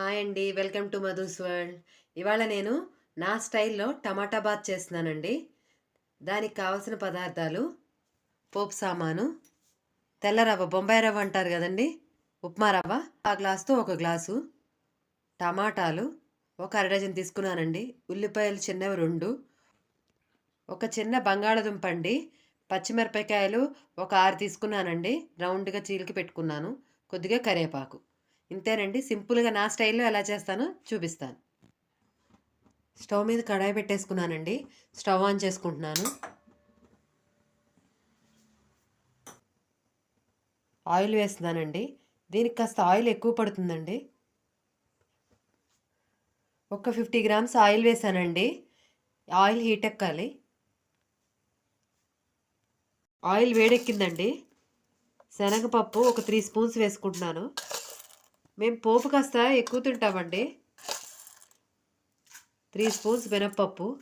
Hi అండి welcome to Madhu's world. ఇవాళ నేను నా స్టైల్లో టమాటా బాత్ చేస్తున్నానండి. దానికి కావలసిన పదార్థాలు పోపు సామాను తెల్ల రవ్వ బొంబాయి రవ్వ అంటారు కదండి ఉప్మా రవ్వ ఆ గ్లాసుతో ఒక గ్లాసు టమాటాలు ఒక అరడజన్ తీసుకున్నానండి. ఉల్లిపాయలు చిన్నవి రెండు ఒక చిన్న బంగాళదుంప అండి పచ్చిమిరపకాయలు ఒక ఆరు తీసుకున్నానండి. రౌండ్గా చీలికి పెట్టుకున్నాను కొద్దిగా కరివేపాకు. ఇంతేనండి. సింపుల్గా నా స్టైల్లో ఎలా చేస్తానో చూపిస్తాను. స్టవ్ మీద కడాయి పెట్టేసుకున్నానండి. స్టవ్ ఆన్ చేసుకుంటున్నాను. ఆయిల్ వేస్తున్నానండి. దీనికి కాస్త ఆయిల్ ఎక్కువ పడుతుందండి. ఒక ఫిఫ్టీ గ్రామ్స్ ఆయిల్ వేసానండి. ఆయిల్ హీట్ ఎక్కాలి. ఆయిల్ వేడెక్కిందండి. శనగపప్పు ఒక త్రీ స్పూన్స్ వేసుకుంటున్నాను. మేము పోపు కాస్త ఎక్కువ తింటామండి. త్రీ స్పూన్స్ మినప్పప్పు.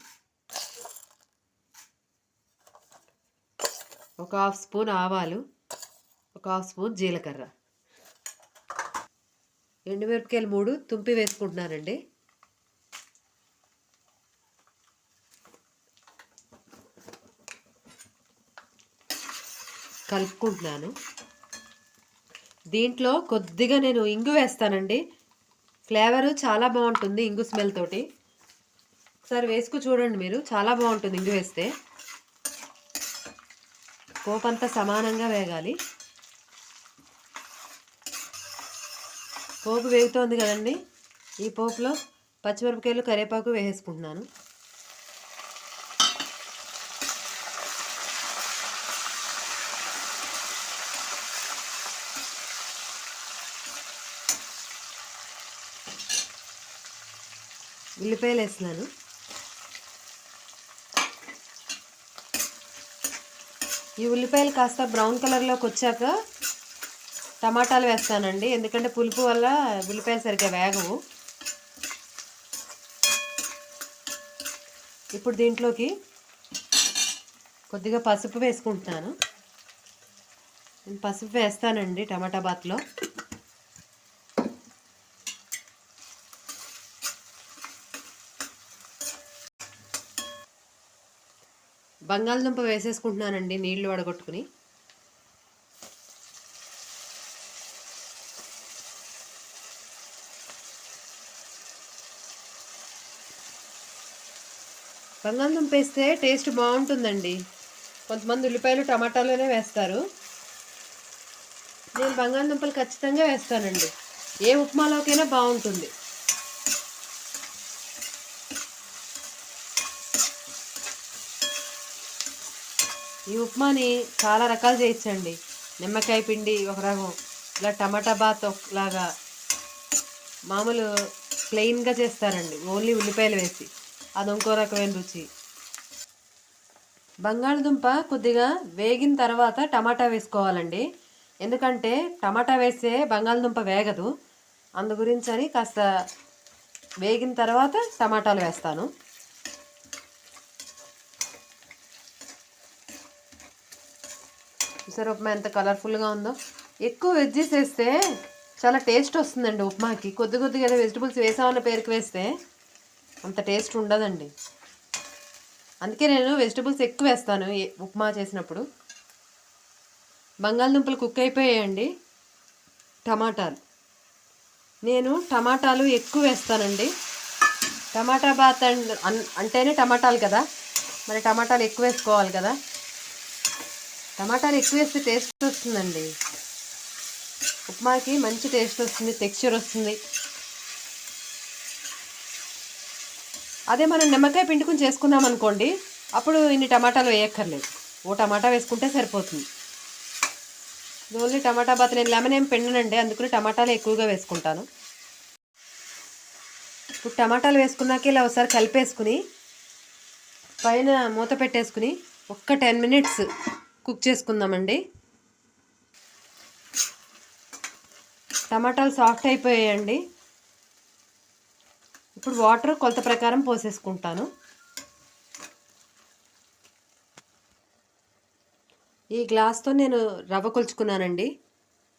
ఒక హాఫ్ స్పూన్ ఆవాలు. ఒక హాఫ్ స్పూన్ జీలకర్ర. ఎండుమిరపకాయలు మూడు తుంపి వేసుకుంటున్నానండి. కలుపుకుంటున్నాను. దీంట్లో కొద్దిగా నేను ఇంగు వేస్తానండి. ఫ్లేవర్ చాలా బాగుంటుంది ఇంగు స్మెల్ తోటి. ఒకసారి వేసుకు చూడండి మీరు చాలా బాగుంటుంది ఇంగు వేస్తే. పోపంతా సమానంగా వేగాలి. పోపు వేగుతోంది కదండి. ఈ పోపులో పచ్చిమిరపకాయలు కరివేపాకు వేసేసుకుంటున్నాను. ఉల్లిపాయలు వేస్తున్నాను ఈ ఉల్లిపాయలు కాస్త బ్రౌన్ కలర్లోకి వచ్చాక టమాటాలు వేస్తానండి. ఎందుకంటే పులుపు వల్ల ఉల్లిపాయలు సరిగ్గా వేగవు. ఇప్పుడు దీంట్లోకి కొద్దిగా పసుపు వేసుకుంటున్నాను. పసుపు వేస్తానండి టమాటా బాత్లో. బంగాళదుంప వేసేసుకుంటున్నానండి నీళ్ళు వడగొట్టుకుని. బంగాళదుంప వేస్తే టేస్ట్ బాగుంటుందండి. కొంతమంది ఉల్లిపాయలు టమాటాలోనే వేస్తారు. నేను బంగాళదుంపలు ఖచ్చితంగా వేస్తానండి. ఏ ఉప్మాలోకైనా బాగుంటుంది. ఈ ఉప్మాని చాలా రకాలు చేయొచ్చండి నిమ్మకాయ పిండి ఒక రకం ఇలా టమాటా బాత్ ఒకలాగా మామూలు ప్లెయిన్గా చేస్తారండి. ఓన్లీ ఉల్లిపాయలు వేసి అది ఇంకో రకమైన రుచి. బంగాళదుంప కొద్దిగా వేగిన తర్వాత టమాటా వేసుకోవాలండి. ఎందుకంటే టమాటా వేస్తే బంగాళదుంప వేగదు. అందు గురించి అని కాస్త వేగిన తర్వాత టమాటాలు వేస్తాను. చూసారు ఉప్మా ఎంత కలర్ఫుల్గా ఉందో. ఎక్కువ వెజ్జెస్ వేస్తే చాలా టేస్ట్ వస్తుందండి ఉప్మాకి. కొద్ది కొద్దిగా ఏదో వెజిటబుల్స్ వేసామన్న పేరుకి వేస్తే అంత టేస్ట్ ఉండదండి. అందుకే నేను వెజిటబుల్స్ ఎక్కువ వేస్తాను ఉప్మా చేసినప్పుడు. బంగాళదుంపలు కుక్ అయిపోయాయండి. టమాటాలు. నేను టమాటాలు ఎక్కువ వేస్తానండి. టమాటా బాత్ అంటేనే టమాటాలు కదా. మరి టమాటాలు ఎక్కువ వేసుకోవాలి కదా. టమాటాలు ఎక్కువ వేస్తే టేస్ట్ వస్తుందండి. ఉప్మాకి మంచి టేస్ట్ వస్తుంది టెక్స్చర్ వస్తుంది. అదే మనం నిమ్మకాయ పిండుకుని చేసుకున్నాం అనుకోండి అప్పుడు ఇన్ని టమాటాలు వేయక్కర్లేదు. ఓ టమాటా వేసుకుంటే సరిపోతుంది. Only tomato bath. నేను లెమన్ ఏం పిండనండి అందుకని టమాటాలు ఎక్కువగా వేసుకుంటాను. ఇప్పుడు టమాటాలు వేసుకున్నాక ఇలా ఒకసారి కలిపేసుకుని పైన మూత పెట్టేసుకుని ఒక్క టెన్ మినిట్స్ కుక్ చేసుకుందామండి. టమాటాలు సాఫ్ట్ అయిపోయాయండి. ఇప్పుడు వాటర్ కొలత ప్రకారం పోసేసుకుంటాను. ఈ గ్లాస్తో నేను రవ్వ కొలుచుకున్నానండి.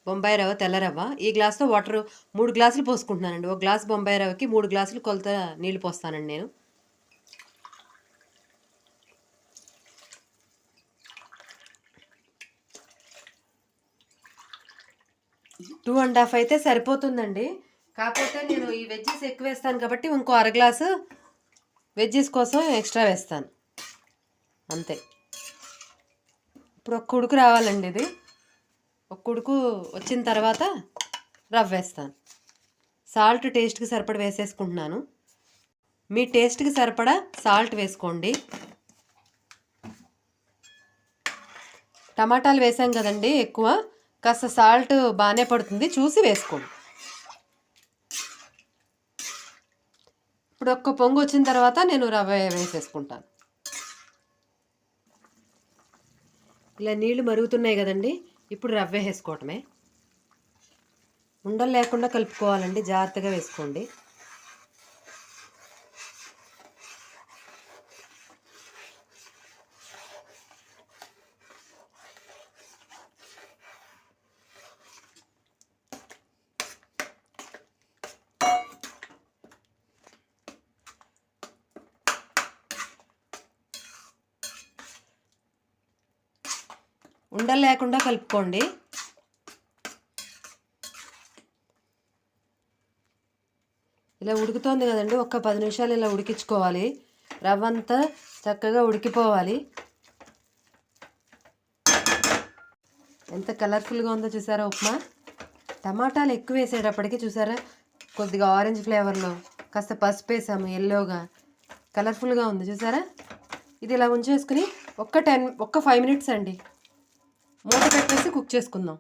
బొంబాయి రవ్వ తెల్ల రవ్వ. ఈ గ్లాస్తో వాటర్ మూడు గ్లాసులు పోసుకుంటున్నానండి. ఒక గ్లాస్ బొంబాయి రవ్వకి మూడు గ్లాసులు కొలత నీళ్ళు పోస్తానండి నేను. టూ అండ్ హాఫ్ అయితే సరిపోతుందండి. కాకపోతే నేను ఈ వెజ్జెస్ ఎక్కువ వేస్తాను కాబట్టి ఇంకో అర గ్లాసు వెజ్జెస్ కోసం ఎక్స్ట్రా వేస్తాను. అంతే. ఇప్పుడు ఒక కుడుకు రావాలండి ఇది. ఒక కుడుకు వచ్చిన తర్వాత రవ్వ వేస్తాను. సాల్ట్ టేస్ట్కి సరిపడ వేసేసుకుంటున్నాను. మీ టేస్ట్కి సరిపడా సాల్ట్ వేసుకోండి. టమాటాలు వేసాం కదండి ఎక్కువ. కాస్త సాల్ట్ బాగానే పడుతుంది చూసి వేసుకోండి. ఇప్పుడు ఒక్క పొంగు వచ్చిన తర్వాత నేను రవ్వ వేసేసుకుంటాను. ఇలా నీళ్ళు మరుగుతున్నాయి కదండి ఇప్పుడు రవ్వ వేసుకోవటమే. ఉండలు లేకుండా కలుపుకోవాలండి జాగ్రత్తగా వేసుకోండి. ఉండలు లేకుండా కలుపుకోండి. ఇలా ఉడుకుతోంది కదండి ఒక్క పది నిమిషాలు ఇలా ఉడికించుకోవాలి. రవ్వ అంతా చక్కగా ఉడికిపోవాలి. ఎంత కలర్ఫుల్గా ఉందో చూసారా ఉప్మా? టమాటాలు ఎక్కువ వేసేటప్పటికి చూసారా కొద్దిగా ఆరెంజ్ ఫ్లేవర్లో కాస్త పసుపు వేసాము ఎల్లోగా కలర్ఫుల్గా ఉంది చూసారా? ఇది ఇలా ఉంచేసుకుని ఒక్క టెన్ ఒక్క ఫైవ్ మినిట్స్ అండి. మూత పెట్టేసి కుక్ చేసుకుందాం.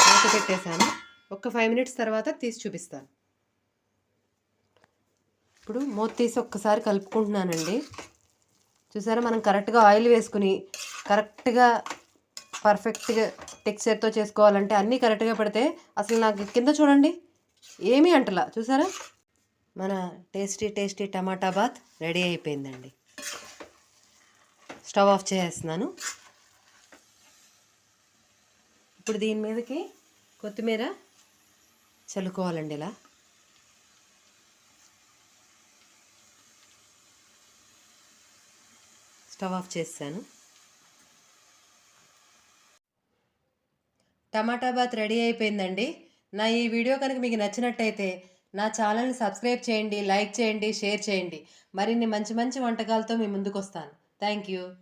మూత పెట్టేశాను. ఒక ఫైవ్ మినిట్స్ తర్వాత తీసి చూపిస్తాను. ఇప్పుడు మూత తీసి ఒక్కసారి కలుపుకుంటున్నానండి. చూసారా మనం కరెక్ట్గా ఆయిల్ వేసుకుని కరెక్ట్గా పర్ఫెక్ట్గా టెక్స్చర్తో చేసుకోవాలంటే అన్నీ కరెక్ట్గా పెడితే అసలు నాకు కింద చూడండి ఏమీ అంటలా. చూసారా? మన tasty tasty tomato bath ready అయిపోయిందండి. స్టవ్ ఆఫ్ చేసేస్తున్నాను. ఇప్పుడు దీని మీదకి కొత్తిమీర చల్లుకోవాలండి ఇలా. స్టవ్ ఆఫ్ చేస్తాను టమాటా బాత్ రెడీ అయిపోయిందండి. నా ఈ వీడియో కనుక మీకు నచ్చినట్టయితే నా ఛానల్ని సబ్స్క్రైబ్ చేయండి లైక్ చేయండి షేర్ చేయండి. మరిన్ని మంచి మంచి వంటకాలతో మీ ముందుకు వస్తాను Thank you.